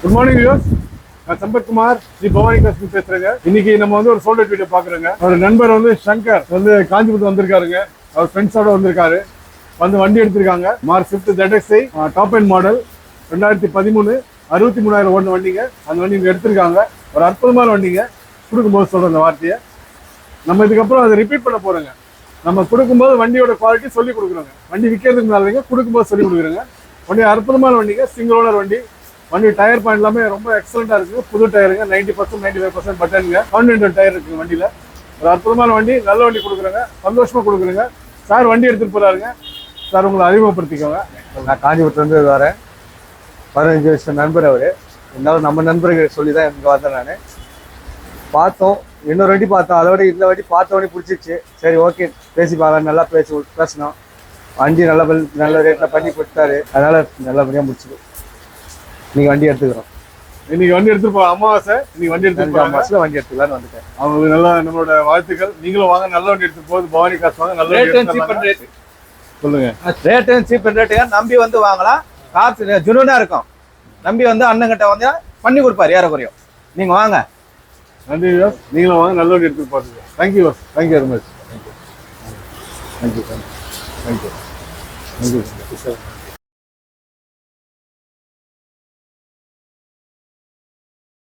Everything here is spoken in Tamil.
குட் மார்னிங் வியூஸ் நான் சம்பத்குமார் ஸ்ரீ பவானி கிருஷ்ணன் பேசுறேங்க. இன்னைக்கு நம்ம வந்து ஒரு சோல்டர் வீடியோ பாக்குறோங்க அவரோட நண்பர் வந்து சங்கர் வந்து காஞ்சிபுரத்து வந்திருக்காருங்க. அவர் ஃப்ரெண்ட்ஸோட வந்திருக்காரு. வந்து வண்டி எடுத்திருக்காங்க. Mark fifth ZXi top end model ரெண்டாயிரத்தி பதிமூணு அறுபத்தி மூணாயிரம் ஓடின வண்டிங்க. அந்த வண்டி இங்கே எடுத்திருக்காங்க. ஒரு அற்புதமான வண்டிங்க. கொடுக்கும்போது சொல்கிறேன் அந்த வார்த்தையை. நம்ம இதுக்கப்புறம் அதை ரிப்பீட் பண்ண போகிறோங்க நம்ம கொடுக்கும்போது வண்டியோட குவாலிட்டி சொல்லி கொடுக்குறோங்க. வண்டி விற்கிறதுக்கு முன்னாலேங்க கொடுக்கும்போது சொல்லி கொடுக்குறோங்க. வண்டி அற்புதமான வண்டிங்க. சிங்கிள் ஓனர் வண்டி. வண்டி டயர் பாயிண்ட் எல்லாமே ரொம்ப எக்ஸலண்டா இருக்கு புது டயருங்க. Ninety percent ninety five percent பட்டனுங்க continental tyre இருக்கு வண்டியில. ஒரு அற்புதமான வண்டி. நல்ல வண்டி கொடுக்குறேங்க. சந்தோஷமா கொடுக்குறேங்க. சார் வண்டி எடுத்துட்டு போறாருங்க. சார் உங்களை அறிமுகப்படுத்திக்கோங்க. நான் காஞ்சிபுரத்துலேருந்து வரேன். பதினஞ்சு வருஷம் நண்பர் அவர். இருந்தாலும் நம்ம நண்பர்கள் சொல்லி தான் இங்கே வந்தேன் நான். பார்த்தோம். இன்னொரு வாட்டி பார்த்தோம். அதோட இந்த வாட்டி பார்த்த வாட்டி பிடிச்சிச்சு சரி ஓகே. பேசி பார்க்கலாம் நல்லா பேசி பேசினோம். வண்டி நல்ல நல்ல ரேட்டில் பண்ணி கொடுத்தாரு. அதனால் நல்லபடியாக முடிச்சிடும் நீங்கள் வண்டி எடுத்துக்கிறோம். இன்னைக்கு வண்டி எடுத்துட்டு போற அமாவாசை. இன்னைக்கு வண்டி எடுத்துட்டு போறாங்க. மாசத்துல வண்டி எடுத்துக்கலான்னு வந்துட்டேன். அவங்களுக்கு நல்லா நம்மளோட வாழ்த்துக்கள். நீங்களும் வாங்க நல்ல வண்டி எடுத்துட்டு போகுது. பவானி காசு வாங்க நல்ல. ரேட் சொல்லுங்க. ரேட்டும் சீப் ரேட்டுங்க நம்பி வந்து வாங்கலாம். காசு ஜுனூனா இருக்கும். நம்பி வந்து அண்ணங்கிட்ட வந்து பண்ணி கொடுப்பாரு ஏறக்குறையும். நீங்க வாங்க. நன்றி விவாஸ் நீங்களும் வாங்க நல்ல வண்டி எடுத்துட்டு போறதுக்கு. Thank you was thank you very much thank you thank you thank you thank you